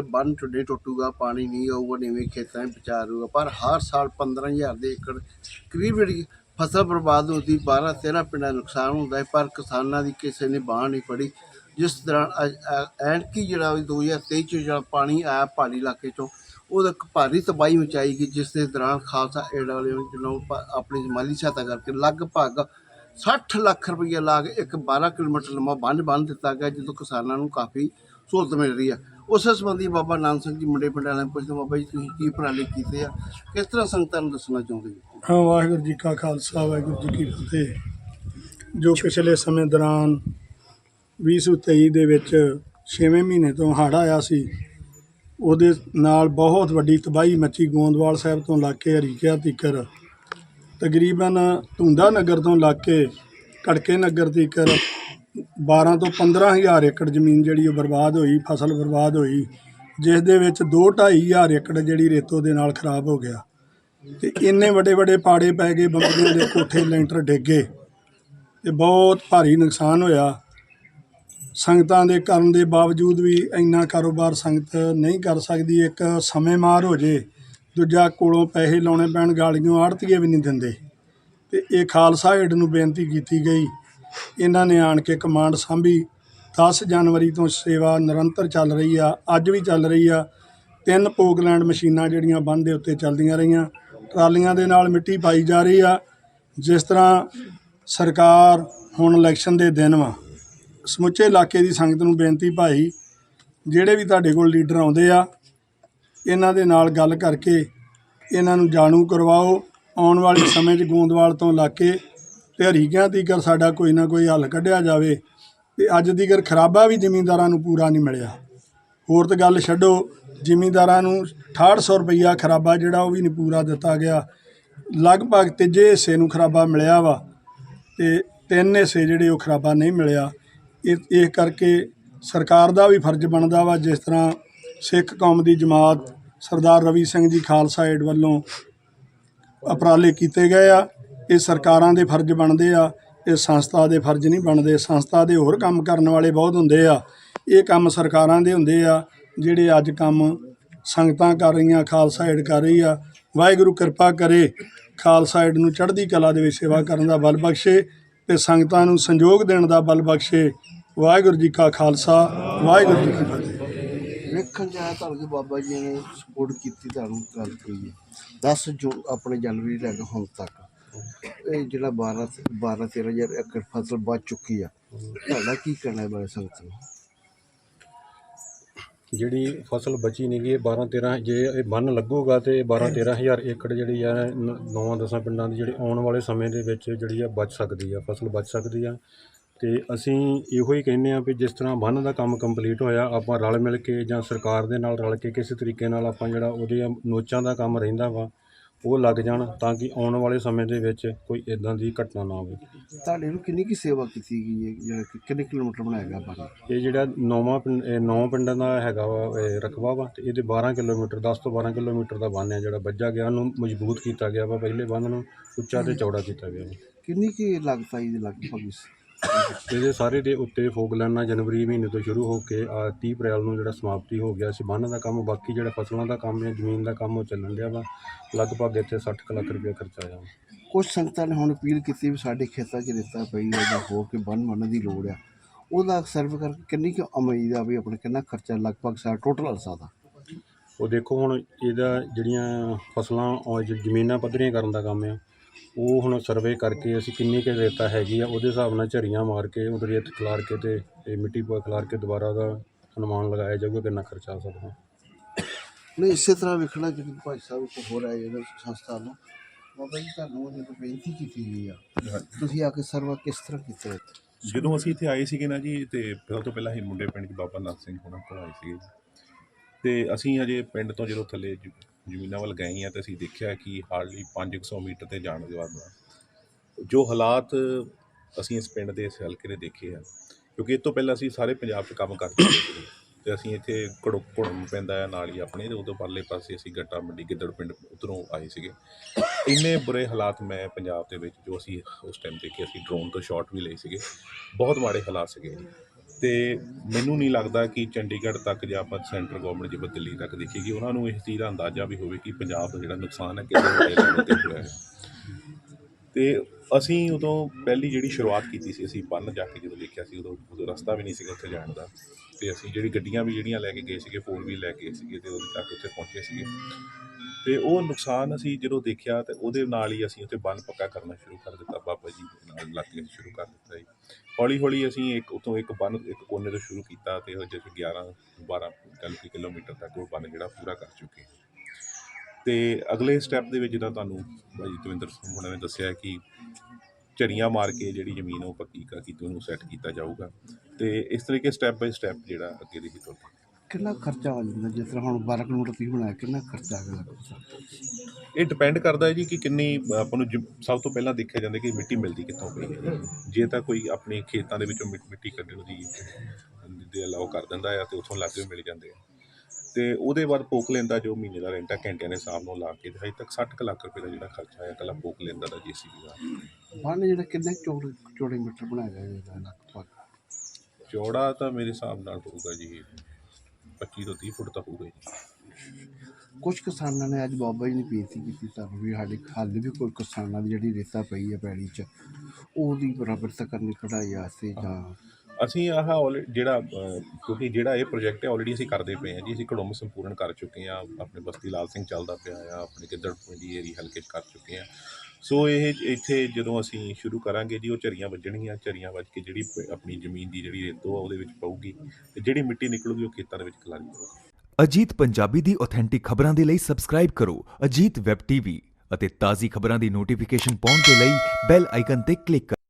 ਬੰਨ ਟੁੱਡੇ ਟੁੱਟੂਗਾ, ਪਾਣੀ ਨਹੀਂ ਆਊਗਾ, ਨੀਵੇਂ ਖੇਤਾਂ 'ਚ ਵਿਚਾਰੂਗਾ ਪਰ ਹਰ ਸਾਲ 15000 ਦੇ ਏਕੜ, ਕਰੀਬ ਜਿਹੜੀ ਫਸਲ ਬਰਬਾਦ ਹੁੰਦੀ 12 13 ਪਿੰਡਾਂ ਦਾ ਨੁਕਸਾਨ ਹੁੰਦਾ ਹੈ, ਪਰ ਕਿਸਾਨਾਂ ਦੀ ਕਿਸੇ ਨੇ ਬਾਂਹ ਨਹੀਂ ਫੜੀ। ਜਿਸ ਦੌਰਾਨ ਐਨਕੀ ਜਿਹੜਾ ਵੀ 2023 ਚ ਜਿਹੜਾ ਪਾਣੀ ਆਇਆ ਪਹਾੜੀ ਇਲਾਕੇ ਚੋਂ, ਉਹਦਾ ਇੱਕ ਭਾਰੀ ਤਬਾਹੀ ਮਚਾਈ ਗਈ, ਜਿਸ ਦੇ ਦੌਰਾਨ ਖਾਲਸਾ ਏਡ ਵਾਲੇ ਜਿਹਨੂੰ ਆਪਣੀ ਮਾਲੀ ਸਹਾਇਤਾ ਕਰਕੇ ਲਗਭਗ 60 ਲੱਖ ਰੁਪਈਆ ਲਾ ਕੇ ਇੱਕ 12 ਕਿਲੋਮੀਟਰ ਲੰਮਾ ਬੰਨ ਬੰਨ ਦਿੱਤਾ ਗਿਆ ਜਦੋਂ ਕਿਸਾਨਾਂ ਨੂੰ ਕਾਫੀ ਸਹੂਲਤ ਮਿਲ ਰਹੀ ਹੈ। ਉਸ ਸੰਬੰਧੀ ਬਾਬਾ ਨਾਨਕ ਸਿੰਘ ਜੀ ਮੁੰਡੇ ਪਿੰਡ ਨੂੰ ਪੁੱਛਦੇ, ਬਾਬਾ ਜੀ, ਤੁਸੀਂ ਕੀ ਉਪਰਾਲੇ ਕੀਤੇ ਆ? ਕਿਸ ਤਰ੍ਹਾਂ ਸੰਗਤਾਂ ਨੂੰ ਦੱਸਣਾ ਚਾਹੁੰਦੇ ਜੀ ਹਾਂ, ਵਾਹਿਗੁਰੂ ਜੀ ਕਾ ਖਾਲਸਾ, ਵਾਹਿਗੁਰੂ ਜੀ ਕੀ ਫਤਿਹ। ਜੋ ਪਿਛਲੇ ਸਮੇਂ ਦੌਰਾਨ 2023 ਦੇ ਵਿੱਚ 6ਵੇਂ ਮਹੀਨੇ ਤੋਂ ਹੜ੍ਹ ਆਇਆ ਸੀ, ਉਹਦੇ ਨਾਲ ਬਹੁਤ ਵੱਡੀ ਤਬਾਹੀ ਮੱਚੀ ਗੋਂਦਵਾਲ ਸਾਹਿਬ ਤੋਂ ਲੱਗ ਕੇ ਹਰੀਕਿਆ ਤੀਕਰ, ਤਕਰੀਬਨ ਧੁੰਦਾ ਨਗਰ ਤੋਂ ਲੱਗ ਕੇ ਕੜਕੇ ਨਗਰ ਤੀਕਰ 12 ਤੋਂ 15000 ਏਕੜ ਜ਼ਮੀਨ ਜਿਹੜੀ ਉਹ ਬਰਬਾਦ ਹੋਈ, ਫਸਲ ਬਰਬਾਦ ਹੋਈ, ਜਿਸ ਦੇ ਵਿੱਚ 2-2500 ਏਕੜ ਜਿਹੜੀ ਰੇਤੋ ਦੇ ਨਾਲ ਖਰਾਬ ਹੋ ਗਿਆ। ਤੇ ਇੰਨੇ ਵੱਡੇ ਵੱਡੇ ਪਾੜੇ ਪੈ ਗਏ, ਬੰਬੀਆਂ ਦੇ ਕੋਠੇ ਲੈਂਟਰ ਡਿੱਗੇ ਤੇ ਬਹੁਤ ਭਾਰੀ ਨੁਕਸਾਨ ਹੋਇਆ। ਸੰਗਤਾਂ ਦੇ ਕਰਨ ਦੇ ਬਾਵਜੂਦ ਵੀ ਇੰਨਾ ਕਾਰੋਬਾਰ ਸੰਗਤ ਨਹੀਂ ਕਰ ਸਕਦੀ, ਇੱਕ ਸਮੇਂ ਮਾਰ ਹੋ ਜੇ, ਦੂਜਾ ਕੋਲੋਂ ਪੈਸੇ ਲਾਉਣੇ ਪੈਣ, ਗਾਲੀਆਂ ਆੜਤੀਏ ਵੀ ਨਹੀਂ ਦਿੰਦੇ। ਤੇ ਇਹ ਖਾਲਸਾ ਏਡ ਨੂੰ ਬੇਨਤੀ ਕੀਤੀ ਗਈ ਇਹਨਾਂ ਨੇ ਆਣ ਕੇ ਕਮਾਂਡ ਸਾਂਭੀ। 10 ਜਨਵਰੀ ਤੋਂ ਸੇਵਾ ਨਿਰੰਤਰ ਚੱਲ ਰਹੀ ਆ, ਅੱਜ ਵੀ ਚੱਲ ਰਹੀ ਆ। ਤਿੰਨ ਪੋਕਲੈਂਡ ਮਸ਼ੀਨਾਂ ਜਿਹੜੀਆਂ ਬੰਦ ਦੇ ਉੱਤੇ ਚੱਲਦੀਆਂ ਰਹੀਆਂ। ਟਰਾਲੀਆਂ ਦੇ ਨਾਲ ਮਿੱਟੀ ਪਾਈ ਜਾ ਰਹੀ ਆ। ਜਿਸ ਤਰ੍ਹਾਂ ਸਰਕਾਰ ਹੁਣ ਇਲੈਕਸ਼ਨ ਦੇ ਦਿਨ ਵਾ। ਸਮੁੱਚੇ ਇਲਾਕੇ ਦੀ ਸੰਗਤ ਨੂੰ ਬੇਨਤੀ ਭਾਈ, ਜਿਹੜੇ ਵੀ ਤੁਹਾਡੇ ਕੋਲ ਲੀਡਰ ਆਉਂਦੇ ਆ, ਇਹਨਾਂ ਦੇ ਨਾਲ ਗੱਲ ਕਰਕੇ ਇਹਨਾਂ ਨੂੰ ਜਾਣੂ ਕਰਵਾਓ। ਆਉਣ ਵਾਲੇ ਸਮੇਂ 'ਚ ਗੋਂਦਵਾਲ ਤੋਂ ਲਾ ਕੇ ਤੇ ਹਰੀਕਿਆਂ ਤੀਕਰ ਸਾਡਾ ਕੋਈ ਨਾ ਕੋਈ ਹੱਲ ਕੱਢਿਆ ਜਾਵੇ ਤੇ ਅੱਜ ਤੀਕਰ ਖਰਾਬਾ ਵੀ ਜ਼ਿਮੀਂਦਾਰਾਂ ਨੂੰ ਪੂਰਾ ਨਹੀਂ ਮਿਲਿਆ। ਹੋਰ ਤਾਂ ਗੱਲ ਛੱਡੋ, ਜ਼ਿਮੀਂਦਾਰਾਂ ਨੂੰ 6800 ਰੁਪਈਆ ਖਰਾਬਾ ਜਿਹੜਾ ਉਹ ਵੀ ਨਹੀਂ ਪੂਰਾ ਦਿੱਤਾ ਗਿਆ। ਲਗਭਗ ਤੀਜੇ ਹਿੱਸੇ ਨੂੰ ਖਰਾਬਾ ਮਿਲਿਆ ਵਾ ਤੇ ਤਿੰਨ ਹਿੱਸੇ ਜਿਹੜੇ ਉਹ ਖਰਾਬਾ ਨਹੀਂ ਮਿਲਿਆ। ਇਹ ਇਹ ਕਰਕੇ ਸਰਕਾਰ ਦਾ ਵੀ ਫਰਜ਼ ਬਣਦਾ ਵਾ ਜਿਸ ਤਰ੍ਹਾਂ ਸਿੱਖ ਕੌਮ ਦੀ ਜਮਾਤ ਸਰਦਾਰ ਰਵੀ ਸਿੰਘ ਜੀ ਖਾਲਸਾ ਏਡ ਵੱਲੋਂ ਉਪਰਾਲੇ ਕੀਤੇ ਗਏ ਆ। ਇਹ ਸਰਕਾਰਾਂ ਦੇ ਫਰਜ਼ ਬਣਦੇ ਆ, ਇਹ ਸੰਸਥਾ ਦੇ ਫਰਜ਼ ਨਹੀਂ ਬਣਦੇ। ਸੰਸਥਾ ਦੇ ਹੋਰ ਕੰਮ ਕਰਨ ਵਾਲੇ ਬਹੁਤ ਹੁੰਦੇ ਆ। ਇਹ ਕੰਮ ਸਰਕਾਰਾਂ ਦੇ ਹੁੰਦੇ ਆ, ਜਿਹੜੇ ਅੱਜ ਕੰਮ ਸੰਗਤਾਂ ਕਰ ਰਹੀਆਂ, ਖਾਲਸਾ ਏਡ ਕਰ ਰਹੀ ਆ। ਵਾਹਿਗੁਰੂ ਕਿਰਪਾ ਕਰੇ, ਖਾਲਸਾ ਏਡ ਨੂੰ ਚੜ੍ਹਦੀ ਕਲਾ ਦੇ ਵਿੱਚ ਸੇਵਾ ਕਰਨ ਦਾ ਬਲ ਬਖਸ਼ੇ ਤੇ ਸੰਗਤਾਂ ਨੂੰ ਸੰਯੋਗ ਦੇਣ ਦਾ ਬਲ ਬਖਸ਼ੇ। ਵਾਹਿਗੁਰੂ ਜੀ ਕਾ ਖਾਲਸਾ, ਵਾਹਿਗੁਰੂ ਜੀ ਕੀ ਫਤਿਹ। ਵੇਖਣ ਜਾਇਆ ਤੁਹਾਨੂੰ ਬਾਬਾ ਜੀ ਨੇ ਸਪੋਰਟ ਕੀਤੀ ਤੁਹਾਨੂੰ ਗੱਲ ਕਰੀਏ। 10 ਜੋ ਆਪਣੇ ਜਨਵਰੀ ਲੈ ਹੁਣ ਤੱਕ। ਇਹ ਜਿਹੜਾ 12 12 13000 ਏਕੜ ਫਸਲ ਬਚ ਚੁੱਕੀ ਆ, ਤੁਹਾਡਾ ਕੀ ਕਹਿਣਾ ਹੈ ਬਾਰੇ ਸੰਗਤ ਨੂੰ? ਜਿਹੜੀ ਫਸਲ ਬਚੀ ਨਹੀਂ ਗਈ 12 13 ਜੇ ਇਹ ਬੰਨ ਲੱਗੂਗਾ ਤੇ 12 13000 ਏਕੜ ਜਿਹੜੀ ਆ, ਨ- ਨੌਵਾਂ, ਦਸਾਂ ਪਿੰਡਾਂ ਦੀ ਜਿਹੜੀ ਆਉਣ ਵਾਲੇ ਸਮੇਂ ਦੇ ਵਿੱਚ ਜਿਹੜੀ ਆ ਬਚ ਸਕਦੀ ਆ, ਫਸਲ ਬਚ ਸਕਦੀ ਆ। ਤੇ ਅਸੀਂ ਇਹੋ ਹੀ ਕਹਿੰਦੇ ਆ ਵੀ ਜਿਸ ਤਰ੍ਹਾਂ ਬੰਨ ਦਾ ਕੰਮ ਕੰਪਲੀਟ ਹੋਇਆ, ਆਪਾਂ ਰਲ ਮਿਲ ਕੇ ਜਾਂ ਸਰਕਾਰ ਦੇ ਨਾਲ ਰਲ ਕੇ ਕਿਸੇ ਤਰੀਕੇ ਨਾਲ ਆਪਾਂ ਜਿਹੜਾ ਉਹਦੇ ਨੋਚਾਂ ਦਾ ਕੰਮ ਰਹਿੰਦਾ ਵਾ ਉਹ ਲੱਗ ਜਾਣ ਤਾਂ ਕਿ ਆਉਣ ਵਾਲੇ ਸਮੇਂ ਦੇ ਵਿੱਚ ਕੋਈ ਇਦਾਂ ਦੀ ਘਟਨਾ ਨਾ ਹੋਵੇ। ਤੁਹਾਡੇ ਨੂੰ ਕਿੰਨੀ ਕੀ ਸੇਵਾ ਕੀਤੀ ਗਈ ਹੈ? ਜਿਹੜਾ ਕਿ ਕਿੰਨੇ ਕਿਲੋਮੀਟਰ ਬਣਾਇਆ ਗਿਆ ਬੰਨ ਇਹ ਜਿਹੜਾ ਨੌਵਾਂ ਪਿੰਡ ਇਹ ਨੌ ਪਿੰਡਾਂ ਦਾ ਹੈਗਾ ਵਾ ਇਹ ਰਕਬਾ ਵਾ ਤੇ ਇਹਦੇ 12 ਕਿਲੋਮੀਟਰ 10 ਤੋਂ 12 ਕਿਲੋਮੀਟਰ ਦਾ ਬੰਨ੍ਹ ਹੈ ਜਿਹੜਾ ਵੱਜਾ ਗਿਆ। ਉਹਨੂੰ ਮਜ਼ਬੂਤ ਕੀਤਾ ਗਿਆ ਵਾ ਪਹਿਲੇ ਬੰਨ੍ਹ ਨੂੰ ਉੱਚਾ ਤੇ ਚੌੜਾ ਕੀਤਾ ਗਿਆ ਵਾ। ਕਿੰਨੀ ਕੀ ਲਾਗਤ ਆਈ ਦੇ ਲਗਭਗ ਇਸ ਇਹਦੇ ਸਾਰੇ ਦੇ ਉੱਤੇ ਫੋਕ ਲੈਣਾ ਜਨਵਰੀ ਮਹੀਨੇ ਤੋਂ ਸ਼ੁਰੂ ਹੋ ਕੇ ਆ 30 ਅਪ੍ਰੈਲ ਨੂੰ ਜਿਹੜਾ ਸਮਾਪਤੀ ਹੋ ਗਿਆ ਸੀ ਬੰਨ੍ਹ ਦਾ ਕੰਮ ਬਾਕੀ ਜਿਹੜਾ ਫਸਲਾਂ ਦਾ ਕੰਮ ਹੈ ਜ਼ਮੀਨ ਦਾ ਕੰਮ ਉਹ ਚੱਲਣ ਡਿਆ ਵਾ। ਲਗਭਗ ਇੱਥੇ 60 ਕੁ ਲੱਖ ਰੁਪਏ ਖਰਚਾ ਆਇਆ। ਕੁਝ ਸੰਗਤਾਂ ਨੇ ਹੁਣ ਅਪੀਲ ਕੀਤੀ ਵੀ ਸਾਡੇ ਖੇਤਾਂ 'ਚ ਰੇਤਾ ਪਈ ਹੈ ਜਾਂ ਹੋ ਕੇ ਬੰਨ ਬੰਨ੍ਹਣ ਦੀ ਲੋੜ ਆ। ਉਹਦਾ ਸਰਵ ਕਰਕੇ ਕਿੰਨੀ ਕੁ ਉਮੀਦ ਆ ਵੀ ਆਪਣੇ ਕਿੰਨਾ ਖਰਚਾ ਲਗਭਗ ਸਾਡਾ ਟੋਟਲ ਅਰਸਾ ਦਾ? ਉਹ ਦੇਖੋ ਹੁਣ ਇਹਦਾ ਜਿਹੜੀਆਂ ਫਸਲਾਂ ਔਰ ਜ਼ਮੀਨਾਂ ਪੱਧਰੀਆਂ ਕਰਨ ਦਾ ਕੰਮ ਆ ਉਹ ਹੁਣ ਸਰਵੇ ਕਰਕੇ ਅਸੀਂ ਕਿੰਨੀ ਕੁ ਰੇਤਾ ਹੈਗੀ ਆ ਉਹਦੇ ਹਿਸਾਬ ਨਾਲ ਝਰੀਆਂ ਮਾਰ ਕੇ ਉਹਦੇ ਰੇਤ ਖਿਲਾਰ ਕੇ ਤੇ ਇਹ ਮਿੱਟੀ ਪਾ ਖਿਲਾਰ ਕੇ ਦੁਬਾਰਾ ਦਾ ਅਨੁਮਾਨ ਲਗਾਇਆ ਜਾਊਗਾ ਕਿੰਨਾ ਖਰਚਾ ਆ ਸਕਦਾ? ਨਹੀਂ ਇਸੇ ਤਰ੍ਹਾਂ ਵੇਖਣਾ ਜਿਹੜੀ ਭਾਈ ਸਾਹਿਬ ਕੋ ਹੋ ਰਿਹਾ ਜਿਹੜਾ ਸੰਸਥਾ ਨੂੰ ਬਾਬਾ ਜੀ ਤੁਹਾਨੂੰ ਉਹਨੇ ਕੋਈ ਬੇਨਤੀ ਕੀਤੀ ਗਈ ਆ। ਤੁਸੀਂ ਆ ਕੇ ਸਰਵਾ ਕਿਸ ਤਰ੍ਹਾਂ ਕੀਤਾ ਹੈ? ਜਦੋਂ ਅਸੀਂ ਇੱਥੇ ਆਏ ਸੀਗੇ ਨਾ ਜੀ ਤੇ ਸਭ ਤੋਂ ਪਹਿਲਾਂ ਅਸੀਂ ਮੁੰਡੇ ਪਿੰਡ 'ਚ ਬਾਬਾ ਨਾਥ ਸਿੰਘ ਹੋਣਾ ਕੋਲ ਆਏ ਸੀਗੇ ਤੇ ਅਸੀਂ ਅਜੇ ਪਿੰਡ ਤੋਂ ਜਦੋਂ ਥੱਲੇ ਜ- ਜ਼ਮੀਨਾਂ ਵੱਲ ਗਏ ਹਾਂ ਤੇ ਅਸੀਂ ਦੇਖਿਆ ਕਿ ਹਾਰਡਲੀ 500 ਮੀਟਰ ਤੇ ਜਾਣ ਦੇ ਬਾਅਦ ਜੋ ਹਾਲਾਤ ਅਸੀਂ ਇਸ ਪਿੰਡ ਦੇ ਇਸ ਹਲਕੇ ਦੇ ਦੇਖੇ ਆ, ਕਿਉਂਕਿ ਇਸ ਤੋਂ ਪਹਿਲਾਂ ਅਸੀਂ ਸਾਰੇ ਪੰਜਾਬ 'ਚ ਕੰਮ ਕਰ ਚੁੱਕੇ ਸੀ ਤੇ ਅਸੀਂ ਇੱਥੇ ਘੜੋ, ਘੜਮ ਪੈਂਦਾ ਹੈ, ਨਾਲ ਹੀ ਆਪਣੇ ਤੇ ਉਦੋਂ ਪਰਲੇ ਪਾਸੇ ਅਸੀਂ ਗੱਟਾ ਮੰਡੀ ਗਿੱਦੜ ਪਿੰਡ ਉਧਰੋਂ ਆਏ ਸੀਗੇ। ਇੰਨੇ ਬੁਰੇ ਹਾਲਾਤ ਮੈਂ ਪੰਜਾਬ ਦੇ ਵਿੱਚ ਜੋ ਅਸੀਂ ਉਸ ਟਾਈਮ ਦੇਖੇ, ਅਸੀਂ ਡਰੋਨ ਤੋਂ ਸ਼ਾਟ ਵੀ ਲਏ ਸੀਗੇ। ਬਹੁਤ ਮਾੜੇ ਹਾਲਾਤ ਸੀਗੇ। ਤੇ ਮੈਨੂੰ ਨਹੀਂ ਲੱਗਦਾ ਕਿ ਚੰਡੀਗੜ੍ਹ ਤੱਕ ਜਾਂ ਆਪਾਂ ਸੈਂਟਰ ਗਵਰਨਮੈਂਟ ਜੇ ਦਿੱਲੀ ਤੱਕ ਦੇਖੀਏ ਉਹਨਾਂ ਨੂੰ ਇਸ ਚੀਜ਼ ਦਾ ਅੰਦਾਜ਼ਾ ਵੀ ਹੋਵੇ ਕਿ ਪੰਜਾਬ ਦਾ ਜਿਹੜਾ ਨੁਕਸਾਨ ਹੈ ਕਿੰਨੇ ਵੱਡੇ ਲੈਵਲ ਤੇ ਹੋਇਆ ਹੈ। ਤੇ ਅਸੀਂ ਉਦੋਂ ਪਹਿਲੀ ਜਿਹੜੀ ਸ਼ੁਰੂਆਤ ਕੀਤੀ ਸੀ, ਅਸੀਂ ਬੰਨ ਜਾ ਕੇ ਜਦੋਂ ਦੇਖਿਆ ਸੀ, ਉਦੋਂ ਉਦੋਂ ਰਸਤਾ ਵੀ ਨਹੀਂ ਸੀਗਾ ਉੱਥੇ ਜਾਣ ਦਾ। ਤੇ ਅਸੀਂ ਜਿਹੜੀ ਗੱਡੀਆਂ ਵੀ ਜਿਹੜੀਆਂ ਲੈ ਕੇ ਗਏ ਸੀਗੇ ਫੋਰ ਵੀ ਲੈ ਕੇ ਗਏ ਸੀਗੇ ਤੇ ਉਦੋਂ ਤੱਕ ਉੱਥੇ ਪਹੁੰਚੇ ਸੀਗੇ। ਤੇ ਉਹ ਨੁਕਸਾਨ ਅਸੀਂ ਜਦੋਂ ਦੇਖਿਆ ਤੇ ਉਹਦੇ ਨਾਲ ਹੀ ਅਸੀਂ ਉੱਥੇ ਬੰਨ ਪੱਕਾ ਕਰਨਾ ਸ਼ੁਰੂ ਕਰ ਦਿੱਤਾ, ਬਾਬਾ ਜੀ ਨਾਲ ਲੱਗ ਕੇ ਸ਼ੁਰੂ ਕਰ ਦਿੱਤਾ ਜੀ। ਹੌਲੀ ਹੌਲੀ ਅਸੀਂ ਇੱਕ ਉਤੋਂ ਇੱਕ ਬੰਨ, ਇੱਕ ਕੋਨੇ ਤੋਂ ਸ਼ੁਰੂ ਕੀਤਾ ਤੇ ਉਹ ਜਿਵੇਂ 11 12 40 ਕਿਲੋਮੀਟਰ ਤੱਕ ਉਹ ਬੰਨ ਜਿਹੜਾ ਪੂਰਾ ਕਰ ਚੁੱਕੇ ਹਾਂ। ਤੇ ਅਗਲੇ ਸਟੈਪ ਦੇ ਵਿੱਚ ਜਿੱਦਾਂ ਤੁਹਾਨੂੰ ਭਾਈ ਦਵਿੰਦਰ ਸਿੰਘ ਹੋਣਾ ਨੇ ਦੱਸਿਆ ਕਿ ਝਰੀਆਂ ਮਾਰ ਕੇ ਜਿਹੜੀ ਜ਼ਮੀਨ ਉਹ ਪੱਕੀ ਕਰ ਕੀਤੀ ਉਹਨੂੰ ਸੈੱਟ ਕੀਤਾ ਜਾਊਗਾ ਤੇ ਇਸ ਤਰੀਕੇ ਸਟੈਪ ਬਾਈ ਸਟੈਪ ਜਿਹੜਾ ਅੱਗੇ ਦੀ ਤੁਰਦਾ ਕਿੰਨਾ ਖਰਚਾ ਆ ਜਾਂਦਾ ਜਿਸ ਤਰ੍ਹਾਂ ਹੁਣ 12 ਕਿਲੋਮੀਟਰ ਤੁਸੀਂ ਬਣਾਇਆ ਕਿੰਨਾ ਖਰਚਾ ਆ ਗਿਆ ਇਹ ਡਿਪੈਂਡ ਕਰਦਾ ਹੈ ਜੀ ਕਿ ਕਿੰਨੀ ਆਪਾਂ ਨੂੰ ਜ- ਸਭ ਤੋਂ ਪਹਿਲਾਂ ਦੇਖਿਆ ਜਾਂਦਾ ਕਿ ਮਿੱਟੀ ਮਿਲਦੀ ਕਿੱਥੋਂ ਪਈ ਹੈ ਜੇ। ਤਾਂ ਕੋਈ ਆਪਣੇ ਖੇਤਾਂ ਦੇ ਵਿੱਚੋਂ ਮਿੱਟੀ ਕੱਢਣ ਦੀ ਦੇ ਅਲਾਉ ਕਰ ਦਿੰਦਾ ਆ ਤੇ ਉੱਥੋਂ ਲਾਗੇ ਮਿਲ ਜਾਂਦੇ ਆ। ਤੇ ਉਹਦੇ ਬਾਅਦ ਪੋਕ ਲੈਂਦਾ ਜੋ ਮਹੀਨੇ ਦਾ ਰੈਂਟ ਆ ਘੰਟਿਆਂ ਦੇ ਹਿਸਾਬ ਨਾਲ ਲਾ ਕੇ ਤੇ ਹਜੇ ਤੱਕ 60 ਕੁ ਲੱਖ ਰੁਪਏ ਦਾ ਜਿਹੜਾ ਖਰਚਾ ਆਇਆ ਕੱਲਾ ਪੋਕ ਲੈਂਦਾ ਦਾ ਜੀਸੀਬੀ ਦਾ। ਬੰਨ ਜਿਹੜਾ ਕਿੰਨੇ ਚੌੜੇ ਚੌੜੇ ਮੀਟਰ ਬਣਾਇਆ ਗਿਆ ਇਹਦਾ ਲਗਭਗ ਚੌੜਾ ਤਾਂ ਮੇਰੇ ਹਿਸਾਬ ਨਾਲ ਹੋਊਗਾ ਜੀ 25 ਤੋਂ 30 ਫੁੱਟ ਤਾਂ ਹੋਊਗਾ ਜੀ ਕੁਝ ਕਿਸਾਨਾਂ ਨੇ ਅੱਜ ਬਾਬਾ ਜੀ ਨੇ ਬੇਨਤੀ ਕੀਤੀ ਤੁਹਾਨੂੰ ਵੀ ਸਾਡੇ ਹਾਲੇ ਵੀ ਕੋਈ ਕਿਸਾਨਾਂ ਦੀ ਜਿਹੜੀ ਰੇਤਾ ਪਈ ਹੈ ਪੈੜੀ 'ਚ ਉਹਦੀ ਬਰਾਬਰਤਾ ਕਰਨੀ ਕਢਾਈ ਵਾਸਤੇ ਜਾਂ ਅਸੀਂ ਆਹ ਜਿਹੜਾ ਕਿਉਂਕਿ ਜਿਹੜਾ ਇਹ ਪ੍ਰੋਜੈਕਟ ਹੈ ਆਲਰੇਡੀ ਅਸੀਂ ਕਰਦੇ ਪਏ ਹਾਂ ਜੀ। ਅਸੀਂ ਕੜੋਮ ਸੰਪੂਰਨ ਕਰ ਚੁੱਕੇ ਹਾਂ। ਆਪਣੇ ਬਸਤੀ ਲਾਲ ਸਿੰਘ ਚੱਲਦਾ ਪਿਆ ਆ ਆਪਣੇ ਗਿੱਦੜ ਪਿੰਡੀ ਏਰੀ ਹਲਕੇ ਕਰ ਚੁੱਕੇ ਹਾਂ। ਸੋ ਇਹ ਇੱਥੇ ਜਦੋਂ ਅਸੀਂ ਸ਼ੁਰੂ ਕਰਾਂਗੇ ਜੀ, ਉਹ ਝਰੀਆਂ ਵੱਜਣਗੀਆਂ, ਝਰੀਆਂ ਵੱਜ ਕੇ ਜਿਹੜੀ ਆਪਣੀ ਜ਼ਮੀਨ ਦੀ ਜਿਹੜੀ ਰੇਤੋ ਆ, ਉਹਦੇ ਵਿੱਚ ਪਊਗੀ ਤੇ ਜਿਹੜੀ ਮਿੱਟੀ ਨਿਕਲੂਗੀ, ਉਹ ਖੇਤਾਂ ਦੇ ਵਿੱਚ ਖਿਲਾਰੀ ਜਾਊਗੀ। ਅਜੀਤ ਪੰਜਾਬੀ ਦੀ ਆਥੈਂਟਿਕ ਖਬਰਾਂ ਦੇ ਲਈ ਸਬਸਕ੍ਰਾਈਬ ਕਰੋ ਅਜੀਤ ਵੈਬ ਟੀਵੀ ਅਤੇ ਤਾਜ਼ੀ ਖਬਰਾਂ ਦੀ ਨੋਟੀਫਿਕੇਸ਼ਨ ਪਾਉਣ ਦੇ ਲਈ ਬੈਲ ਆਈਕਨ ਤੇ ਕਲਿੱਕ ਕਰੋ।